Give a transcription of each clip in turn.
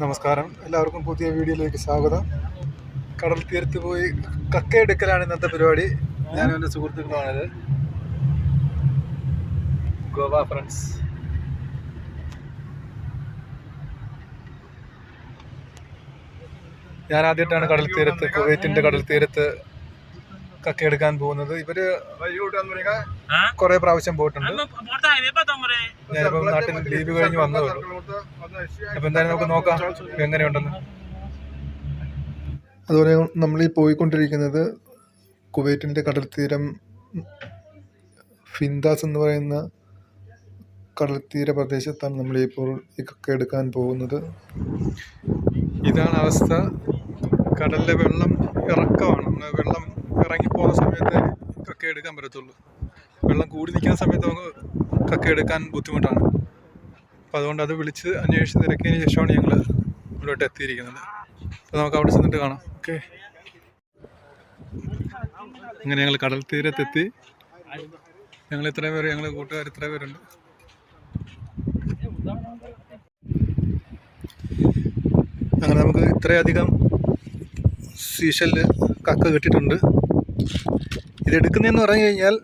നമസ്കാരം. എല്ലാവർക്കും പുതിയ വീഡിയോയിലേക്ക് സ്വാഗതം. കടൽ തീരത്ത് പോയി കക്കയെടുക്കലാണ് ഇന്നത്തെ പരിപാടി. ഞാനും എന്റെ സുഹൃത്തുക്കളാണിത് ഗോവ ഫ്രണ്ട്സ് ഞാൻ ആദ്യമായിട്ടാണ് കടൽ തീരത്ത് കുവൈറ്റിന്റെ കടൽ തീരത്ത് കക്കയെടുക്കാൻ പോകുന്നത്. ഇവർ കൊറേ പ്രാവശ്യം പോയിട്ടുണ്ട്. ഞാനിപ്പോ നാട്ടിൽ ലീവ് കഴിഞ്ഞ് വന്നതേ ഉള്ളൂ. അപ്പം എന്തായാലും നമുക്ക് നോക്കാം എങ്ങനെയുണ്ടെന്ന്. അതുപോലെ നമ്മൾ ഈ പോയിക്കൊണ്ടിരിക്കുന്നത് കുവൈറ്റിന്റെ കടൽ തീരം ഫിന്ദാസ് എന്ന് പറയുന്ന കടൽ തീര പ്രദേശത്താണ് നമ്മളിപ്പോൾ ഈ കക്ക എടുക്കാൻ പോകുന്നത്. ഇതാണ് അവസ്ഥ. കടലിലെ വെള്ളം ഇറക്കമാണ്. വെള്ളം ഇറങ്ങിപ്പോകുന്ന സമയത്ത് കക്ക എടുക്കാൻ പറ്റത്തുള്ളൂ. വെള്ളം കൂടി നിൽക്കുന്ന സമയത്ത് നമുക്ക് കക്ക എടുക്കാൻ ബുദ്ധിമുട്ടാണ്. അപ്പോൾ അതുകൊണ്ട് അത് വിളിച്ച് അന്വേഷിച്ച് തിരക്കിയതിന് ശേഷമാണ് ഞങ്ങൾ ഇവിടോട്ട് എത്തിയിരിക്കുന്നത്. അപ്പോൾ നമുക്ക് അവിടെ ചെന്നിട്ട് കാണാം. ഓക്കെ. അങ്ങനെ ഞങ്ങൾ കടൽ തീരത്തെത്തി. ഞങ്ങൾ ഇത്രയും പേര് ഞങ്ങൾ കൂട്ടുകാർ ഇത്രയും പേരുണ്ട്. അങ്ങനെ നമുക്ക് ഇത്രയധികം സീഷൽ കക്ക കിട്ടിയിട്ടുണ്ട്. ഇതെടുക്കുന്നതെന്ന് പറഞ്ഞു കഴിഞ്ഞാൽ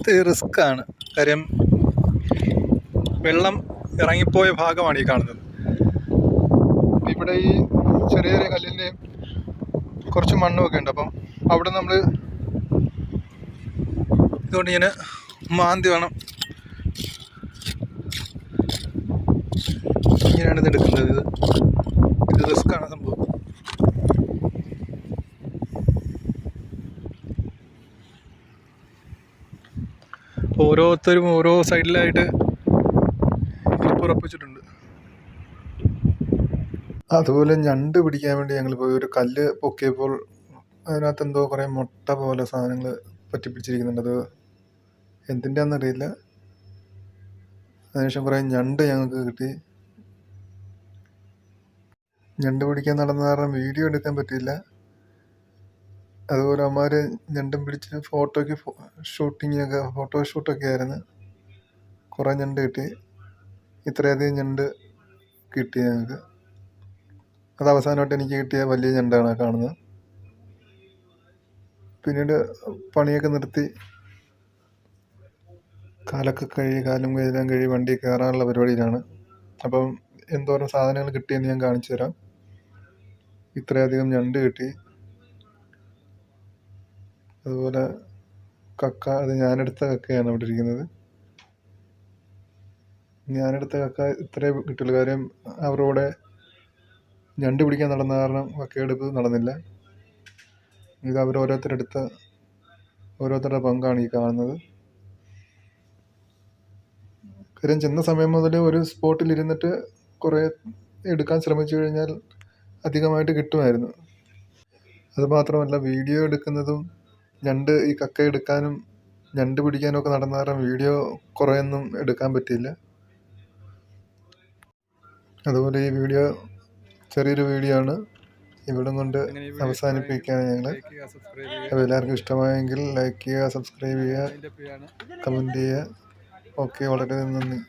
ഇത് റിസ്ക്കാണ് കാര്യം വെള്ളം ഇറങ്ങിപ്പോയ ഭാഗമാണ് ഈ കാണുന്നത്. ഇവിടെ ഈ ചെറിയ ചെറിയ കല്ലിന്റെയും കുറച്ച് മണ്ണുമൊക്കെ ഉണ്ട്. അപ്പം അവിടെ നമ്മൾ ഇതുകൊണ്ട് ഇങ്ങനെ മാന്തി വേണം. ഇങ്ങനെയാണ് ഇത് എടുക്കുന്നത് ഇത് റിസ്ക്കാണ് സംഭവം ഓരോരുത്തരും ഓരോ സൈഡിലായിട്ട് ഉറപ്പിച്ചിട്ടുണ്ട്. അതുപോലെ ഞണ്ട് പിടിക്കാൻ വേണ്ടി ഞങ്ങൾ പോയി. ഒരു കല്ല് പൊക്കിയപ്പോൾ അതിനകത്ത് എന്തോ കുറേ മുട്ട പോലെ സാധനങ്ങൾ പറ്റിപ്പിടിച്ചിരിക്കുന്നുണ്ട്. അത് എന്തിന്റെ അറിയില്ല. അതിനുശേഷം കുറേ ഞണ്ട് ഞങ്ങൾക്ക് കിട്ടി. ഞണ്ട് പിടിക്കാൻ നടന്ന കാരണം വീഡിയോ എടുക്കാൻ പറ്റിയില്ല. അതുപോലെ അമ്മമാർ ഞണ്ടും പിടിച്ച് ഫോട്ടോയ്ക്ക് ഷൂട്ടിങ്ങിനൊക്കെ ഫോട്ടോ ഷൂട്ടൊക്കെ ആയിരുന്നു. കുറേ ഞണ്ട് കിട്ടി. ഇത്രയധികം ഞണ്ട് കിട്ടി ഞങ്ങൾക്ക് അത് അവസാനമായിട്ട് എനിക്ക് കിട്ടിയ വലിയ ഞണ്ടാണ് കാണുന്നത്. പിന്നീട് പണിയൊക്കെ നിർത്തി. കാലൊക്കെ കഴുകി കാലും കഴുകാൻ കഴുകി വണ്ടി കയറാനുള്ള പരിപാടിയിലാണ്. അപ്പം എന്തോരം സാധനങ്ങൾ കിട്ടിയെന്ന് ഞാൻ കാണിച്ചു തരാം. ഇത്രയധികം ഞണ്ട് കിട്ടി. അതുപോലെ കക്ക അത് ഞാനെടുത്ത കക്കയാണ് അവിടെ ഇരിക്കുന്നത്. ഞാനെടുത്ത കക്ക ഇത്രേ കിട്ടുള്ളൂ. കാര്യം അവരുടെ ഞണ്ട് പിടിക്കാൻ നടന്ന കാരണം കക്കയെടുപ്പ് നടന്നില്ല. ഇത് അവർ ഓരോരുത്തരെടുത്ത ഓരോരുത്തരുടെ പങ്കാണ് ഈ കാണുന്നത്. കാര്യം ചെന്ന സമയം മുതൽ ഒരു സ്പോട്ടിൽ ഇരുന്നിട്ട് കുറേ എടുക്കാൻ ശ്രമിച്ചു കഴിഞ്ഞാൽ അധികമായിട്ട് കിട്ടുമായിരുന്നു. അതുമാത്രമല്ല വീഡിയോ എടുക്കുന്നതും ഞണ്ട് ഈ കക്ക എടുക്കാനും ഞണ്ട് പിടിക്കാനും ഒക്കെ നടന്ന കാരണം വീഡിയോ കുറേയൊന്നും എടുക്കാൻ പറ്റിയില്ല. അതുപോലെ ഈ വീഡിയോ ചെറിയൊരു വീഡിയോ ആണ്. ഇവിടം കൊണ്ട് അവസാനിപ്പിക്കുകയാണ് ഞങ്ങൾ അപ്പോൾ എല്ലാവർക്കും ഇഷ്ടമായെങ്കിൽ ലൈക്ക് ചെയ്യുക സബ്സ്ക്രൈബ് ചെയ്യുക കമന്റ് ചെയ്യുക. ഓക്കെ വളരെ നന്ദി.